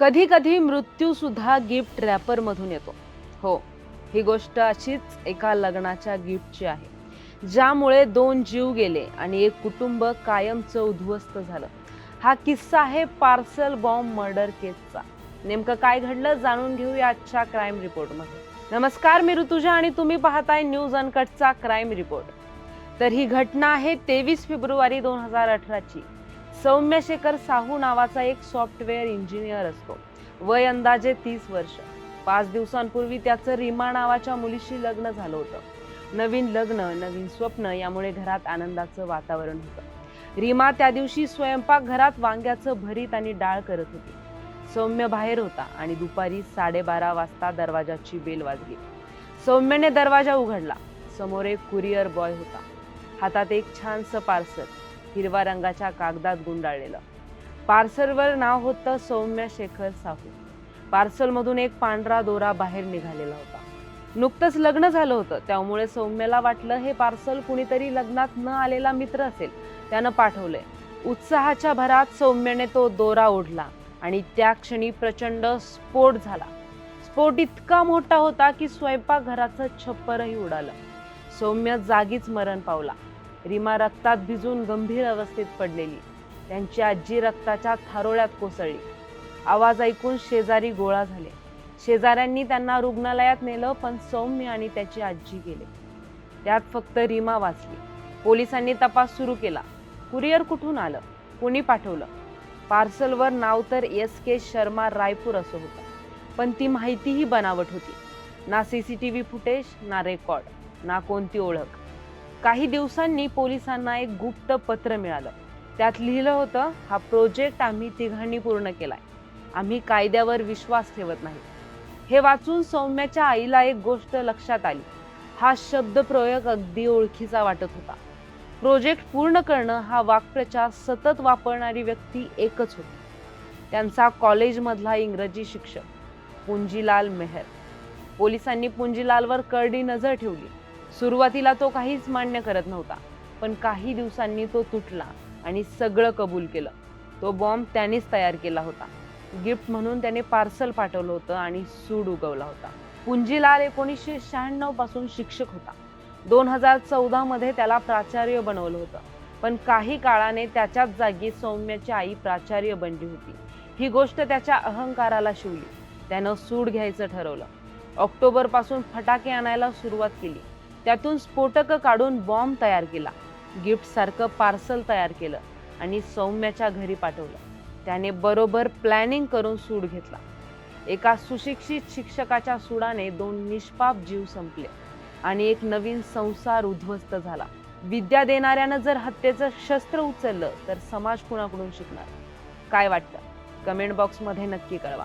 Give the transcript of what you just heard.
कधी कधी मृत्यू सुद्धा गिफ्ट रॅपर मधून येतो. हो ही गोष्ट अशीच एका लग्नाच्या गिफ्टची आहे ज्यामुळे दोन जीव गेले आणि एक कुटुंब कायमचं उद्ध्वस्त झालं. हा किस्सा आहे पार्सल बॉम्ब मर्डर केसचा. नेमकं काय घडलं जाणून घेऊया आजच्या क्राईम रिपोर्टमध्ये. नमस्कार मी ऋतुजा आणि तुम्ही पाहताय न्यूज अनकटचा क्राईम रिपोर्ट. तर ही घटना आहे तेवीस फेब्रुवारी दोन हजार अठराची. सौम्य शेखर साहू नावाचा एक सॉफ्टवेअर इंजिनियर असतो. वय अंदाजे तीस वर्ष. पाच दिवसांपूर्वी त्याचं रीमा नावाच्या मुलीशी लग्न झालं होतं. नवीन लग्न नवीन स्वप्न यामुळे घरात आनंदाचं वातावरण होतं. रीमा त्या दिवशी स्वयंपाक घरात वांग्याचं भरीत आणि डाळ करत होती. सौम्य बाहेर होता आणि दुपारी साडेबारा वाजता दरवाजाची बेल वाजली. सौम्यने दरवाजा उघडला. समोर एक कुरिअर बॉय होता. हातात एक छानसं पार्सल. हिरवा रंगाच्या कागदात गुंडाळलेलं. पार्सलवर नाव होतं सौम्य शेखर साहू. पार्सलमधून एक पांढरा दोरा बाहेर निघालेला होता. नुकतंच लग्न झालं होतं. त्यामुळे सौम्यला वाटलं हे पार्सल कुणीतरी लग्नात न आलेला मित्र असेल. त्यानं पाठवलंय. उत्साहाच्या भरात सौम्यने तो दोरा ओढला आणि त्या क्षणी प्रचंड स्फोट झाला. स्फोट इतका मोठा होता की स्वयंपाकघराचं छप्परही उडालं. सौम्य जागीच मरण पावला. रीमा रक्तात भिजून गंभीर अवस्थेत पडलेली. त्यांची आजी रक्ताच्या थारोळ्यात कोसळली. आवाज ऐकून शेजारी गोळा झाले. शेजाऱ्यांनी त्यांना रुग्णालयात नेलं पण सौम्य आणि त्याची आजी गेले. त्यात फक्त रीमा वाचली. पोलिसांनी तपास सुरू केला. कुरिअर कुठून आलं? कोणी पाठवलं? पार्सलवर नाव तर एस के शर्मा रायपूर असं होतं. पण ती माहितीही बनावट होती. ना C C T V footage ना रेकॉर्ड ना कोणती ओळख. काही दिवसांनी पोलिसांना एक गुप्त पत्र मिळालं. त्यात लिहिलं होतं हा प्रोजेक्ट आम्ही तिघांनी पूर्ण केलाय. आम्ही कायद्यावर विश्वास ठेवत नाही. हे वाचून सौम्याच्या आईला एक गोष्ट लक्षात आली. हा शब्दप्रयोग अगदी ओळखीचा वाटत होता. प्रोजेक्ट पूर्ण करणं हा वाक्प्रचार सतत वापरणारी व्यक्ती एकच होती. त्यांचा कॉलेजमधला इंग्रजी शिक्षक पुंजीलाल मेहर. पोलिसांनी पुंजीलालवर करडी नजर ठेवली. सुरुवातीला तो काहीच मान्य करत नव्हता पण काही दिवसांनी तो तुटला आणि सगळं कबूल केलं. तो बॉम्ब त्यानेच तयार केला होता. गिफ्ट म्हणून त्याने पार्सल पाठवलं होतं आणि सूड उगवला होता. पुंजीलाल एकोणीसशे शहाण्णवपासून शिक्षक होता. दोन हजार चौदा मध्ये त्याला प्राचार्य बनवलं होतं पण काही काळाने त्याच्याच जागी सौम्याची आई प्राचार्य बनली होती. ही गोष्ट त्याच्या अहंकाराला शिवली. त्यानं सूड घ्यायचं ठरवलं. ऑक्टोबरपासून फटाके आणायला सुरुवात केली. त्यातून स्फोटकं काढून बॉम्ब तयार केला. गिफ्टसारखं पार्सल तयार केलं आणि सौम्याच्या घरी पाठवलं. त्याने बरोबर प्लॅनिंग करून सूड घेतला. एका सुशिक्षित शिक्षकाच्या सुडाने दोन निष्पाप जीव संपले आणि एक नवीन संसार उद्ध्वस्त झाला. विद्या देणाऱ्यानं जर हत्येचं शस्त्र उचललं तर समाज कुणाकडून शिकणार? काय वाटतं? कमेंट बॉक्समध्ये नक्की कळवा.